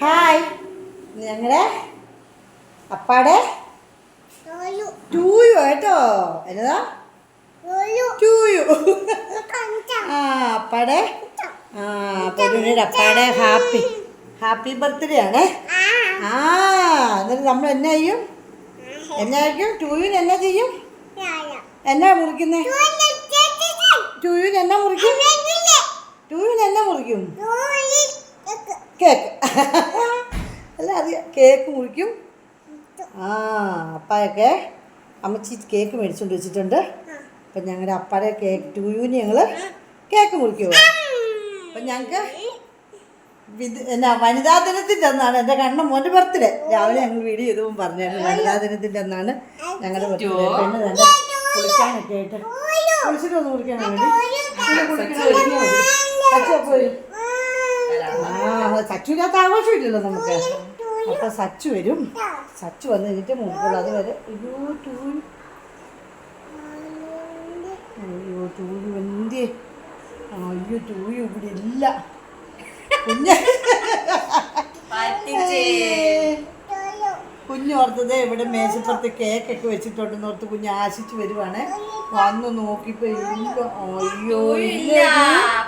Hi ഞങ്ങളുടെ അപ്പാടെ ടൂയു. കേട്ടോ എന്നതാ? ടൂയു. ആ അപ്പാടെ? ആ പൊന്നുണ്ണിയുടെ അപ്പാടെ ഹാപ്പി. ഹാപ്പി ബർത്ത്ഡേ ആണേ. ആ. എന്നിട്ട് നമ്മൾ എന്നാ ചെയ്യും? എന്നായിരിക്കും ടൂയുന് എന്നാ ചെയ്യും? എന്നാ മുറിക്കുന്നേ? ടൂയുന് എന്നാ മുറിക്കും? ടൂയുന് എന്നാ മുറിക്കും? കേക്ക്. അല്ല അറിയാം കേക്ക് മുറിക്കും. ആ അപ്പായൊക്കെ അമ്മച്ചി കേക്ക് മേടിച്ചുകൊണ്ട് വെച്ചിട്ടുണ്ട്. അപ്പം ഞങ്ങളുടെ അപ്പാടെ കേക്ക് ടൂയൂന് ഞങ്ങൾ കേക്ക് മുറിക്കുമോ അപ്പം ഞങ്ങൾക്ക് എന്നാ വനിതാ ദിനത്തിന്റെ അന്നാണ്. എന്റെ കണ്ണ മോന്റെ ബർത്ത്ഡേ. രാവിലെ ഞങ്ങൾ വീഡിയോ ചെയ്തപ്പോൾ പറഞ്ഞായിരുന്നു. വനിതാ ദിനത്തിന്റെ അന്നാണ് ഞങ്ങളുടെ ബർത്ത്ഡേ. പെണ്ണ് തന്നെ കുളിക്കാനൊക്കെ ആയിട്ട് കുളിച്ചിട്ട് ഒന്ന് കുളിക്കാൻ വേണ്ടി. കുളിക്കാൻ അച്ഛൻ ആ സച്ചുവിനകത്ത് ആഘോഷമില്ലല്ലോ നമുക്ക് അപ്പൊ സച്ചു വരും. സച്ചു വന്ന് കഴിഞ്ഞിട്ട് മുമ്പുള്ള അത് വരെ ടൂരു അയ്യോ ടൂരു എന്തേ അയ്യോ ടൂരു ഇവിടെ ഇല്ല. കുഞ്ഞ്. കുഞ്ഞോർത്തത് ഇവിടെ മേശപ്പുറത്ത് കേക്കൊക്കെ വെച്ചിട്ടുണ്ടെന്ന് ഓർത്ത് കുഞ്ഞ് ആശിച്ചു വരുവാണ്. വന്ന് നോക്കിപ്പോ ഇല്ല. അയ്യോ ഇല്ല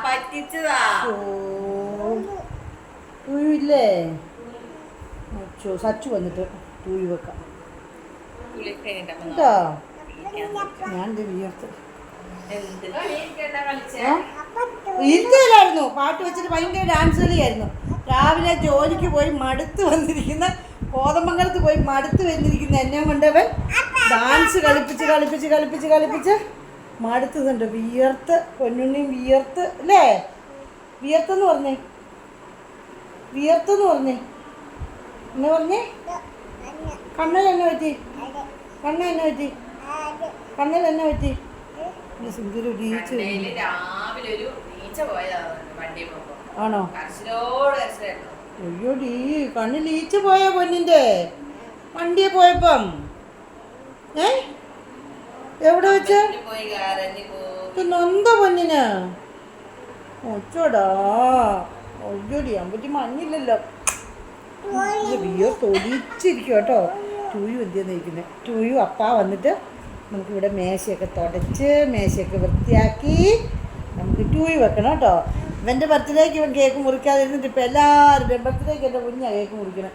പറ്റിച്ചതാ. ടൂയു ഇല്ലേ അച്ചോ സച്ചു വന്നിട്ട് തൂയി വെക്കാം. കേട്ടോ ഞാൻ ഇരുത്തലായിരുന്നു പാട്ട് വെച്ചിട്ട് ഭയങ്കര ഡാൻസ് കളിയായിരുന്നു. രാവിലെ ജോലിക്ക് പോയി മടുത്ത് വന്നിരിക്കുന്ന കോതമംഗലത്ത് പോയി മടുത്ത് വന്നിരിക്കുന്ന എന്നെ കൊണ്ടവൻ ഡാൻസ് കളിപ്പിച്ച് കളിപ്പിച്ച് കളിപ്പിച്ച് കളിപ്പിച്ച് മടുത്തുന്നുണ്ട്. വിയർത്ത് പൊന്നുണ്ണിയും വിയർത്ത് അല്ലേ? വിയർത്തെന്ന് പറഞ്ഞേ. വിയർത്തെന്ന് പറഞ്ഞേ. എന്നെ പറഞ്ഞേ? കണ്ണിൽ എന്നെ പറ്റി. കണ്ണിൽ എന്നെ പറ്റി. കണ്ണിൽ എന്നെ പറ്റി. സിന്ദൂരം ഡെയിലി രാവിലെ ഒരു നീച്ച വണ്ടി ആണോ? അയ്യോടി കണ്ണിൽ ഈച്ച പോയ പൊന്നിന്റെ. വണ്ടിയെ പോയപ്പം. ഏ? എവിടെ വെച്ച്? നൊന്ത പൊന്നിന്. ഒച്ചോടാ. അയ്യോടി പറ്റി മഞ്ഞില്ലല്ലോ. വിയോ തൊലിച്ചിരിക്കും കേട്ടോ. ടൂയു എന്തിയെന്ന് ഇരിക്കുന്നത് ടൂയു അപ്പ വന്നിട്ട് നമുക്കിവിടെ മേശയൊക്കെ തുടച്ച് മേശയൊക്കെ വൃത്തിയാക്കി നമുക്ക് ടൂയു വെക്കണം കേട്ടോ. ഇവന്റെ ബർത്ത്ഡേക്ക് ഇവൻ കേക്ക് മുറിക്കാതിരുന്നിട്ട് ഇപ്പം എല്ലാവരുടെയും ബർത്ത്ഡേക്ക് എന്റെ കുഞ്ഞാണ് കേക്ക് മുറിക്കണം.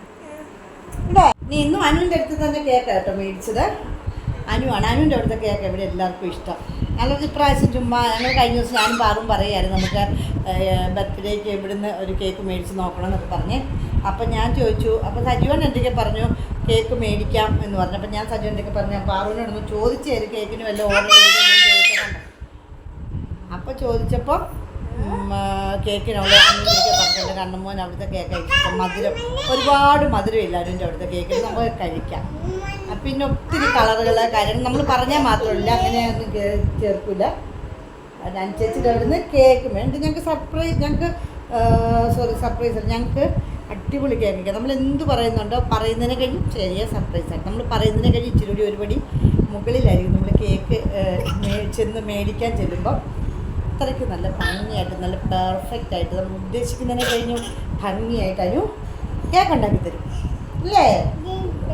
കേട്ടോ നീ ഇന്നും അനുവിന്റെ അടുത്ത് തന്നെ കേക്കാണ് കേട്ടോ മേടിച്ചത്. അനുവാണ്. അനുവിന്റെ അവിടുത്തെ കേക്ക് ഇവിടെ എല്ലാവർക്കും ഇഷ്ടം. ഞങ്ങൾക്ക് ഇപ്രാവശ്യം ചുമ്മാ ഞങ്ങൾ കഴിഞ്ഞ ദിവസം ഞാനും പാറും പറയായിരുന്നു നമുക്ക് ബർത്ത്ഡേക്ക് ഇവിടുന്ന് ഒരു കേക്ക് മേടിച്ച് നോക്കണം എന്നൊക്കെ പറഞ്ഞ്. അപ്പം ഞാൻ ചോദിച്ചു അപ്പോൾ സജീവൻ എന്റെ പറഞ്ഞു? കേക്ക് മേടിക്കാം എന്ന് പറഞ്ഞു. അപ്പം ഞാൻ സജീവന്റെ ഒക്കെ പറഞ്ഞു? പാറുവിനോടൊന്ന് ചോദിച്ചു കേക്കിന് വല്ല ഓർഡർ ചോദിച്ചിട്ടുണ്ട് അപ്പോൾ ചോദിച്ചപ്പോൾ കേക്കിനോട് അമ്മയൊക്കെ പറഞ്ഞിട്ടുണ്ട്. കണ്ണമ്മോൻ അവിടുത്തെ കേക്ക് ഇഷ്ടം മധുരം ഒരുപാട് മധുരം ഇല്ല അതിന്റെ അവിടുത്തെ കേക്ക്. നമുക്ക് കഴിക്കാം. പിന്നെ ഒത്തിരി കളറുകൾ കാര്യങ്ങൾ നമ്മൾ പറഞ്ഞാൽ മാത്രമല്ല അങ്ങനെയൊന്നും ചേർക്കില്ല അതിനനുസരിച്ചിട്ട് അവിടുന്ന് കേക്ക് വേണ്ടി ഞങ്ങൾക്ക് സർപ്രൈസ് ഞങ്ങൾക്ക് സോറി സർപ്രൈസ് അല്ല ഞങ്ങൾക്ക് അടിപൊളി കേക്ക് നമ്മൾ എന്ത് പറയുന്നുണ്ടോ പറയുന്നതിനെ കഴിഞ്ഞ് ചെറിയ സർപ്രൈസ് ആണ്. നമ്മൾ പറയുന്നതിനെ കഴിഞ്ഞ് ഇച്ചിരി കൂടി ഒരുപടി മുകളിലായിരിക്കും. നമ്മൾ കേക്ക് ചെന്ന് മേടിക്കാൻ ചെല്ലുമ്പോൾ അത്രയ്ക്ക് നല്ല ഭംഗിയായിട്ട് നല്ല പെർഫെക്റ്റ് ആയിട്ട് നമ്മൾ ഉദ്ദേശിക്കുന്നതിനെ കഴിഞ്ഞു ഭംഗിയായിട്ട് അനു കേക്ക് ഉണ്ടാക്കി തരും. അല്ലേ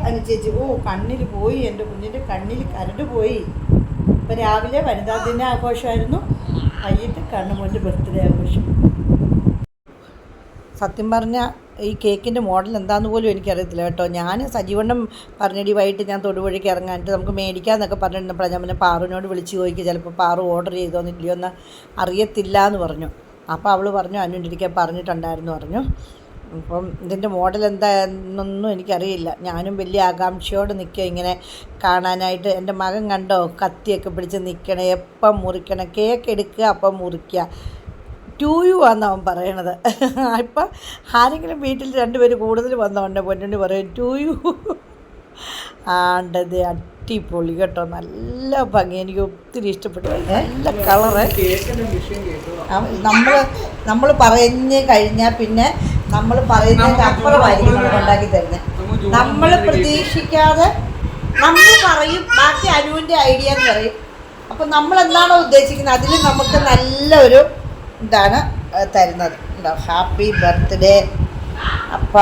അനു ചേച്ചി ഓ കണ്ണിൽ പോയി എന്റെ കുഞ്ഞിന്റെ കണ്ണിൽ കരട് പോയി. ഇപ്പം രാവിലെ വനിതാ ദിന ആഘോഷമായിരുന്നു വൈകിട്ട് കണ്ണുമോന്റെ ബർത്ത്ഡേ ആഘോഷം. സത്യം പറഞ്ഞാൽ ഈ കേക്കിന്റെ മോഡൽ എന്താണെന്ന് പോലും എനിക്കറിയത്തില്ല കേട്ടോ. ഞാൻ സജീവണ്ണം പറഞ്ഞടി വൈകിട്ട് ഞാൻ തൊടുവഴിക്ക് ഇറങ്ങാനിട്ട് നമുക്ക് മേടിക്കാമെന്നൊക്കെ പറഞ്ഞിരുന്നപ്പോൾ ഞാൻ പിന്നെ പാറുവിനോട് വിളിച്ച് ചോദിക്കുക ചിലപ്പോൾ പാറു ഓർഡർ ചെയ്തോന്നില്ലയോ എന്ന് അറിയത്തില്ല എന്ന് പറഞ്ഞു അപ്പോൾ അവൾ പറഞ്ഞു അനുണ്ടിരിക്കാൻ പറഞ്ഞിട്ടുണ്ടായിരുന്നു പറഞ്ഞു. അപ്പം ഇതിന്റെ മോഡൽ എന്താണെന്നൊന്നും എനിക്കറിയില്ല. ഞാനും വലിയ ആകാംക്ഷയോടെ നിൽക്കുക ഇങ്ങനെ കാണാനായിട്ട്. എന്റെ മകൻ കണ്ടോ കത്തിയൊക്കെ പിടിച്ച് നിൽക്കണം എപ്പം മുറിക്കണം കേക്ക് എടുക്കുക അപ്പം മുറിക്കുക. ടു യു ആണെന്ന് അവൻ പറയണത്. ഇപ്പം ആരെങ്കിലും വീട്ടിൽ രണ്ടുപേര് കൂടുതൽ വന്നോണ്ട് പൊന്നുണ്ണി പറയും ടു യു ആണ്ടത് അടിപൊളി കേട്ടോ. നല്ല ഭംഗി. എനിക്ക് ഒത്തിരി ഇഷ്ടപ്പെട്ടു. നല്ല കളറ്. നമ്മൾ നമ്മൾ പറഞ്ഞു കഴിഞ്ഞാൽ പിന്നെ നമ്മൾ പറയുന്നതിന്റെ അപ്പുറമായിരിക്കും നമ്മൾ ഉണ്ടാക്കി തരുന്നത് നമ്മൾ പ്രതീക്ഷിക്കാതെ നമ്മൾ പറയും. ബാക്കി അനുവിന്റെ ഐഡിയ എന്ന് പറയും. അപ്പം നമ്മൾ എന്താണോ ഉദ്ദേശിക്കുന്നത്? അതിൽ നമുക്ക് നല്ലൊരു ഇതാണ് തരുന്നത്. ഉണ്ടോ? Happy birthday. അപ്പ.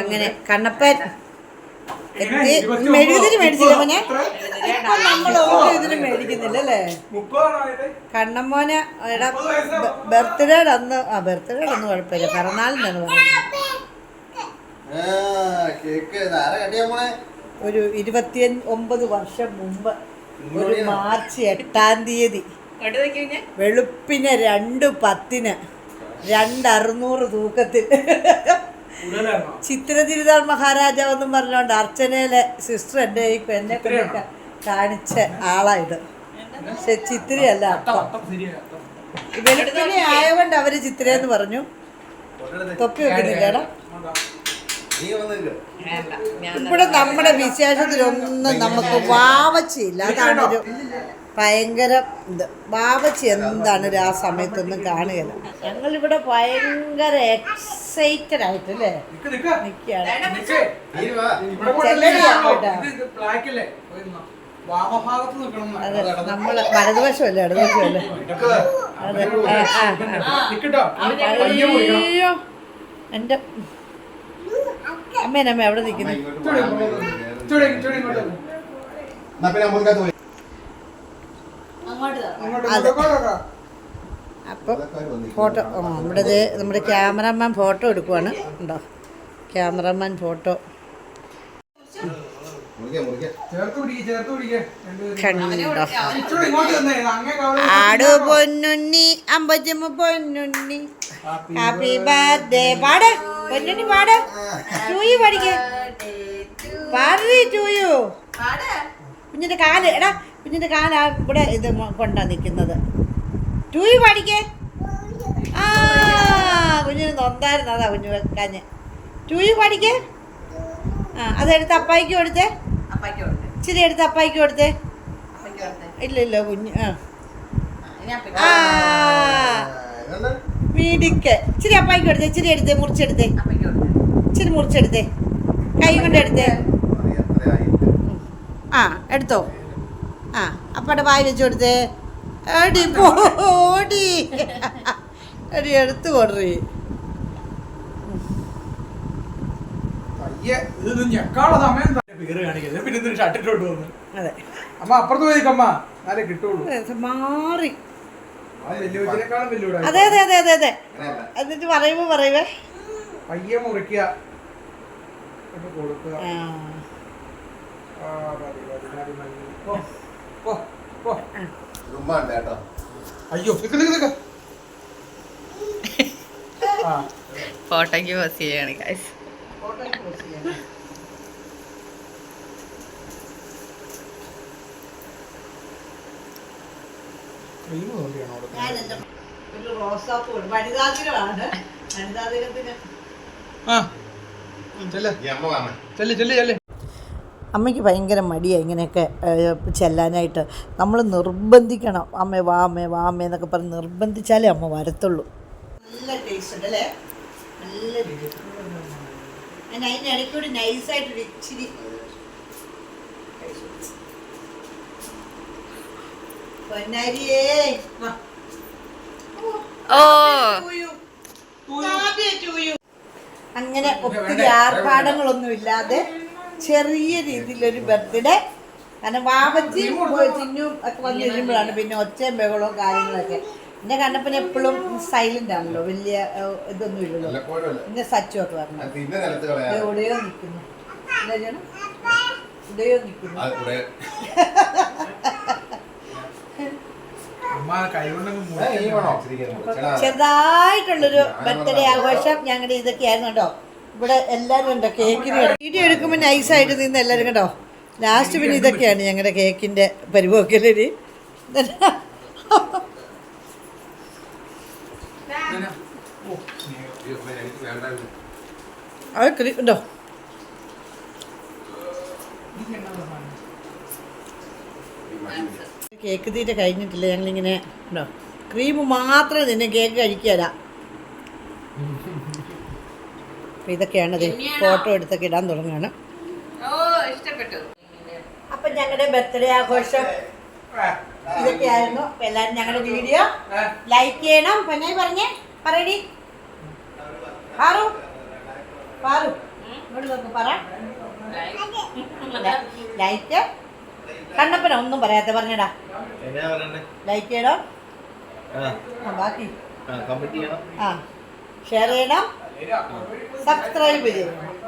അങ്ങനെ കണ്ണപ്പൻ. മെഴുകുതിരി മേടിച്ചില്ല മോനെ? നമ്മൾ ഇതിന് മേടിക്കുന്നില്ല അല്ലേ? കണ്ണമ്മോന് ബർത്ത്ഡേ അന്ന് ആ ബർത്ത്ഡേ ഒന്നും കുഴപ്പമില്ല പിറന്നാളിനാണ് പറയുന്നത് ഒരു ഇരുപത്തി ഒമ്പത് വർഷം മുമ്പ് ഒരു മാർച്ച് എട്ടാം തീയതി. വെളുപ്പിന് രണ്ട് പത്തിന് രണ്ടറുന്നൂറ് തൂക്കത്തിൽ. ചിത്ര തിരുതാൾ മഹാരാജാവെന്നും പറഞ്ഞുകൊണ്ട് അർച്ചനയിലെ സിസ്റ്റർ എന്റെ ഈ എന്നെ കൊണ്ട് കാണിച്ച ആളായത്. പക്ഷെ ചിത്രയല്ല വെളുപ്പിനെ ആയതുകൊണ്ട് അവർ ചിത്രയെന്ന് പറഞ്ഞു. തൊപ്പി വെക്കുന്നില്ലേടാ നീ വന്നില്ല വേണ്ട ഞാൻ ഇവിടെ നമ്മുടെ വിശേഷത്തിലൊന്നും നമുക്ക് വാവച്ചില്ല ഒരു ഭയങ്കര ഇത്. വാവച്ചി എന്താണ് ഒരു ആ സമയത്തൊന്നും കാണുകയില്ല. ഞങ്ങളിവിടെ ഭയങ്കര എക്സൈറ്റഡ് ആയിട്ട് അല്ലേ നിൽക്കുകയാണ് അതെ നമ്മൾ വലതുവശമല്ലേ? ഇടതുവശമല്ലേ? അതെ. അയ്യോ എന്റെ അമ്മേനമ്മ എവിടെ അമ്മ നിൽക്കുന്നു. നമ്മൾക്കകത്ത് പോയി അപ്പം ഫോട്ടോ ആ നമ്മുടെ നമ്മുടെ ക്യാമറമാൻ ഫോട്ടോ എടുക്കുവാണ്. ഉണ്ടോ? Cameraman photo. കണ്ടോ? ആടു പൊന്നുണ്ണി അമ്പജമ്മ പൊന്നുണ്ണി. ഹാപ്പി ബർത്ത്ഡേ പാട്. പൊന്നുണ്ണി പാട്. ചൂയി പഠിക്ക്. പാടി ചൂയു. കുഞ്ഞിന്റെ കാൽ എടാ കുഞ്ഞിന്റെ കാല ഇവിടെ ഇത് കൊണ്ടാ നിൽക്കുന്നത് ടൂയി പാടിക്കേ ആ കുഞ്ഞിന് നൊന്തായിരുന്നു അതാ കുഞ്ഞു വെക്കാഞ്ഞ്. ടൂയി പാടിക്കേ ആ അതെടുത്ത് അപ്പായിക്ക് കൊടുത്തേ. ഇച്ചിരി എടുത്ത് അപ്പായിക്ക് കൊടുത്തേ. അപ്പായ്ക്ക് കൊടുത്തേ. ഇല്ല ഇല്ല കുഞ്ഞ് ആ. വീടിക്ക് ഇച്ചിരി അപ്പായിക്ക് എടുത്തേ ഇച്ചിരി എടുത്തേ മുറിച്ചെടുത്തേ. ഇച്ചിരി മുറിച്ചെടുത്തേ. കൈ കൊണ്ട് എടുത്തേ. ആ എടുത്തോ? ആ അപ്പടെ വായി വെച്ച് കൊടുത്തേ. എടി പോടി എടി. എടുത്തു കൊടുറി. അതെ. അമ്മ അപ്പുറത്ത് പോയിക്കമ്മ നാളെ കിട്ടുള്ളൂ. മാറി. അത് അതെ അതെ അതെ അതെ. എന്നിട്ട് പറയുമ്പോ പറയുവേ പയ്യെ മുറിക്കുക. കൊടുക്കുക. അയ്യോ ഫോട്ടോയ്ക്ക് പോസ്റ്റ് ചെയ്യാണ് ഗൈസ് ക്രീം നോക്കിയാണോ? ഒരു റോസാപ്പൂ ആ. ചെല്ല്. ചെല്ല് ചെല്ല് ചെല്ല്. അമ്മയ്ക്ക് ഭയങ്കര മടിയാണ് ഇങ്ങനെയൊക്കെ ചെല്ലാനായിട്ട്. നമ്മൾ നിർബന്ധിക്കണം. അമ്മ വാ അമ്മ വാ അമ്മ എന്നൊക്കെ പറഞ്ഞ് നിർബന്ധിച്ചാലേ അമ്മ വരത്തുള്ളൂ. നല്ല ടേസ്റ്റ് ഉണ്ട് അല്ലേ? നല്ല ഞാൻ അതിന്റെ ഇടയ്ക്കൂടി നൈസായിട്ടൊരു ഇച്ചിരി പൊന്നാരിയേ. ഓ. അങ്ങനെ ഒത്തിരി ആർഭാടങ്ങളൊന്നും ഇല്ലാതെ ചെറിയ രീതിയിലൊരു ബർത്ത്ഡേ. കാരണം വാവച്ചിയും ചിന്നും ഒക്കെ വന്ന് കഴിയുമ്പോഴാണ് പിന്നെ ഒച്ചയും ബഹളവും കാര്യങ്ങളൊക്കെ. എന്റെ കണ്ടപ്പന എപ്പോഴും സൈലന്റ് ആണല്ലോ. വലിയ ഇതൊന്നും ഇല്ലല്ലോ. പിന്നെ സച്ചു ഒക്കെ പറഞ്ഞു. എവിടെയോ നിൽക്കുന്നു. എവിടെയോ നിൽക്കുന്നു അത് ഇവിടെ. അമ്മ കൈകൊണ്ടങ്ങ് ഏ, ഈ വേണോ? ഇച്ചിരിക്കുന്നു. ചേട്ടാ, ചെറുതായിട്ടുള്ളൊരു ബർത്ത്ഡേ ആഘോഷം ഞങ്ങളുടെ ഇതൊക്കെയായിരുന്നു കേട്ടോ. ഇവിടെ എല്ലാവരും ഉണ്ടോ കേക്കിന് വീഡിയോ എടുക്കുമ്പോൾ നൈസായിട്ട് നിന്ന് എല്ലാവരും കേട്ടോ ലാസ്റ്റ് പിന്നെ ഇതൊക്കെയാണ് ഞങ്ങളുടെ കേക്കിന്റെ പരിപോക്കലരി. അത് ഉണ്ടോ ഇത് എന്നാ സാധനം? ഈ മടി. കേക്ക് തീറ്റ കഴിഞ്ഞിട്ടില്ല. ഞങ്ങളിങ്ങനെ ഉണ്ടോ? ക്രീം മാത്രം നിന്നെ കേക്ക് കഴിക്കാല അപ്പം ഇതൊക്കെയാണ് ഇത്. ഫോട്ടോ എടുത്തൊക്കെ ഇടാൻ തുടങ്ങുകയാണ്. ഓ ഇഷ്ടപ്പെട്ടു. അപ്പം ഞങ്ങളുടെ ബർത്ത്ഡേ ആഘോഷം. ഇതൊക്കെയായിരുന്നു. അപ്പം എല്ലാവരും ഞങ്ങളുടെ വീഡിയോ ലൈക്ക് ചെയ്യണം. പിന്നെ പറഞ്ഞേ. പറയടി. പാറു. പാറു നോക്ക് പറ. ലൈറ്റ് കണ്ണപ്പന ഒന്നും പറയാത്ത പറഞ്ഞടാ. പറയണ്ടേ ലൈറ്റ് ചെയ്യണം. ബാക്കി. ചെയ്യണം. ആ. ഷെയർ ചെയ്യണം. സബ്സ്ക്രൈബ് ചെയ്യണം.